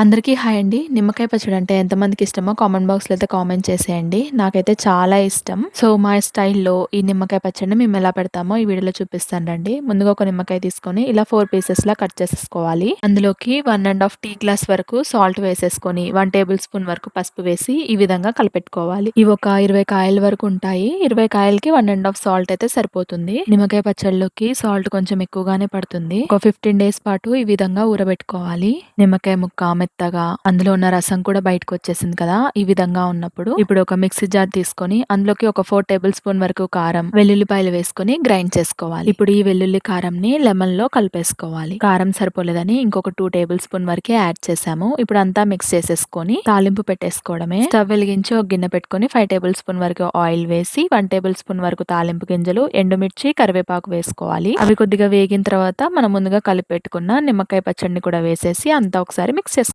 అందరికీ హాయ్ అండి. నిమ్మకాయ పచ్చడి అంటే ఎంతమందికి ఇష్టమో కామెంట్ బాక్స్‌లో అయితే కామెంట్ చేసేయండి. నాకైతే చాలా ఇష్టం. సో, మా స్టైల్‌లో ఈ నిమ్మకాయ పచ్చడిని మేము ఎలా పెడతామో ఈ వీడియోలో చూపిస్తాను రండి. ముందుగా ఒక నిమ్మకాయ తీసుకొని ఇలా 4 పీసెస్‌లా కట్ చేసేసుకోవాలి. అందులోకి one and half tea glass వరకు సాల్ట్ వేసేసుకొని వన్ టేబుల్ స్పూన్ వరకు పసుపు వేసి ఈ విధంగా కలిపెట్టుకోవాలి. ఇవి ఒక 20 కాయల వరకు ఉంటాయి. 20 కాయలకి వన్ అండ్ హాఫ్ సాల్ట్ అయితే సరిపోతుంది. నిమ్మకాయ పచ్చడిలోకి సాల్ట్ కొంచెం ఎక్కువగానే పడుతుంది. ఒక 15 డేస్ పాటు ఈ విధంగా ఊరబెట్టుకోవాలి. నిమ్మకాయ ముక్క మెత్తగా అందులో ఉన్న రసం కూడా బయటకు వచ్చేసింది కదా ఈ విధంగా ఉన్నప్పుడు. ఇప్పుడు ఒక మిక్సీ జార్ తీసుకొని అందులోకి ఒక ఫోర్ టేబుల్ స్పూన్ వరకు కారం వెల్లుల్లిపాయలు వేసుకొని గ్రైండ్ చేసుకోవాలి. ఇప్పుడు ఈ వెల్లుల్లి కారం ని లెమన్లో కలిపేసుకోవాలి. కారం సరిపోలేదని ఇంకొక టూ టేబుల్ స్పూన్ వరకే యాడ్ చేసాము ఇప్పుడు అంతా మిక్స్ చేసేసుకొని తాలింపు పెట్టేసుకోవడమే. స్టవ్ వెలిగించి ఒక గిన్నె పెట్టుకొని ఫైవ్ టేబుల్ స్పూన్ వరకు ఆయిల్ వేసి వన్ టేబుల్ స్పూన్ వరకు తాలింపు గింజలు ఎండుమిర్చి కరివేపాకు వేసుకోవాలి. అవి కొద్దిగా వేగిన తర్వాత మనం ముందుగా కలిపి పెట్టుకున్న నిమ్మకాయ పచ్చడిని కూడా వేసేసి అంతా ఒకసారి మిక్స్ చేసుకోవాలి